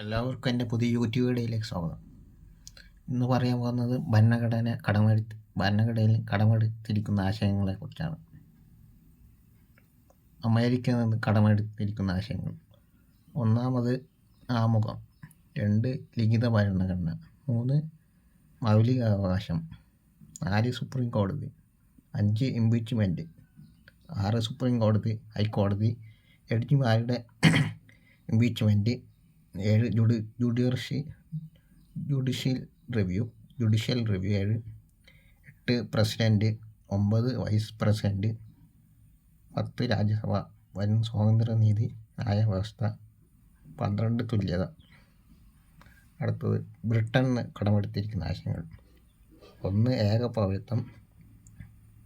എല്ലാവർക്കും എന്റെ പുതിയ യൂട്യൂബ് വീഡിയോയിലേക്ക് സ്വാഗതം. ഇന്ന് പറയാൻ പോകുന്നത് ഭരണഘടന കടമെടുത്ത് ഭരണഘടനയിൽ കടമെടുത്തിരിക്കുന്ന ആശയങ്ങളെക്കുറിച്ചാണ് അമേരിക്കയിൽ നിന്ന് കടമെടുത്തിരിക്കുന്ന ആശയങ്ങൾ. ഒന്നാമത് ആമുഖം രണ്ട് ലിഖിത ഭരണഘടന മൂന്ന് മൗലികാവകാശം നാല് സുപ്രീം കോടതി അഞ്ച് ഇംപീച്ച്മെന്റ് ആറ് സുപ്രീം കോടതി ഹൈക്കോടതി ജഡ്ജിമാരുടെ ഇംപീച്ച്മെന്റ് ഏഴ് Judy judiciary judicial review judicial review ഏഴ് എട്ട് പ്രസിഡന്റ് ഒമ്പത് വൈസ് പ്രസിഡന്റ് പത്ത് രാജ്യസഭ വൻ സ്വാതന്ത്ര്യനീതി ന്യായ വ്യവസ്ഥ പന്ത്രണ്ട് തുല്യത. അടുത്തത് ബ്രിട്ടന് കടമെടുത്തിരിക്കുന്ന ആശയങ്ങൾ. ഒന്ന് ഏക പൗരത്വം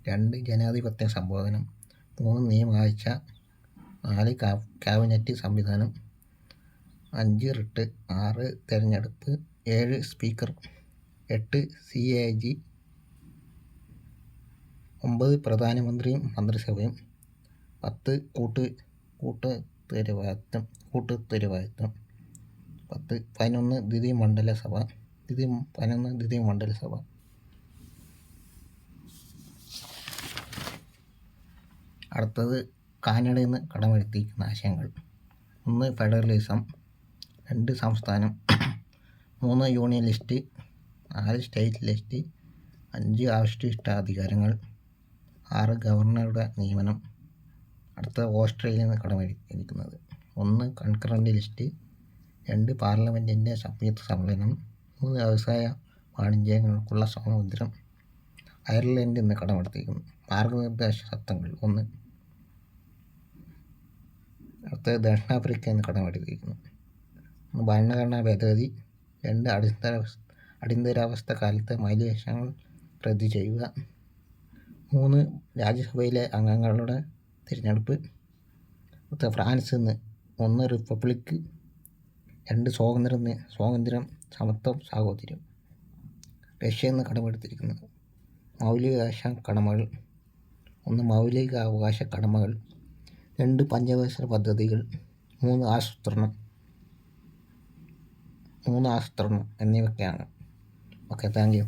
രണ്ട് ജനാധിപത്യ സംബോധനം. മൂന്ന് നിയമവാഴ്ച. നാല് കാബിനറ്റ് സംവിധാനം. അഞ്ച് റിട്ട് ആറ് തിരഞ്ഞെടുപ്പ് ഏഴ് സ്പീക്കർ എട്ട് സി എ ജി ഒമ്പത് പ്രധാനമന്ത്രിയും മന്ത്രിസഭയും പത്ത് കൂട്ട് കൂട്ടുത്തരവാദിത്വം കൂട്ടുത്തരവാദിത്വം പത്ത് പതിനൊന്ന് ദ്വിതീയ മണ്ഡലസഭ ദ്വിതീയ പതിനൊന്ന് ദ്വിതീയ മണ്ഡലസഭ അടുത്തത് കാനഡയിൽ നിന്ന് കടമെടുത്തിരിക്കുന്ന ആശയങ്ങൾ. ഒന്ന് ഫെഡറലിസം രണ്ട് സംസ്ഥാനം. മൂന്ന് യൂണിയൻ ലിസ്റ്റ് നാല് സ്റ്റേറ്റ് ലിസ്റ്റ് അഞ്ച് അവശിഷ്ടാധികാരങ്ങൾ ആറ് ഗവർണറുടെ നിയമനം. അടുത്ത ഓസ്ട്രേലിയ നിന്ന് കടമെടുത്തിരിക്കുന്നത് ഒന്ന് കൺകറന്റ് ലിസ്റ്റ് രണ്ട് പാർലമെന്റിന്റെ സംയുക്ത സമ്മേളനം മൂന്ന് വ്യവസായ വാണിജ്യങ്ങൾക്കുള്ള സ്വാതന്ത്ര്യം. അയർലൻഡിൽ നിന്ന് കടമെടുത്തിരിക്കുന്നു. മാർഗനിർദ്ദേശ തത്വങ്ങൾ ഒന്ന്. അടുത്തത് ദക്ഷിണാഫ്രിക്കയിൽ നിന്ന് കടമെടുത്തിരിക്കുന്നു. ഭരണഘടനാ ഭേദഗതി രണ്ട് അടിസ്ഥാന അടിയന്തരാവസ്ഥ കാലത്തെ മൈലേഷങ്ങൾ റദ്ദു ചെയ്യുക. മൂന്ന് രാജ്യസഭയിലെ അംഗങ്ങളുടെ തിരഞ്ഞെടുപ്പ്. ഫ്രാൻസിൽ നിന്ന് ഒന്ന് റിപ്പബ്ലിക്ക്. രണ്ട് സ്വാതന്ത്ര്യം സ്വാതന്ത്ര്യം സമത്വം സാഹോദര്യം. റഷ്യയിൽ നിന്ന് കടമെടുത്തിരിക്കുന്നത്. മൗലികാവകാശ കടമകൾ. ഒന്ന് മൗലികാവകാശ കടമകൾ. രണ്ട് പഞ്ചവത്സര പദ്ധതികൾ. മൂന്ന് ആസൂത്രണം. മൂന്ന് ആസൂത്രണം എന്നിവയൊക്കെയാണ് ഓക്കെ താങ്ക് യു.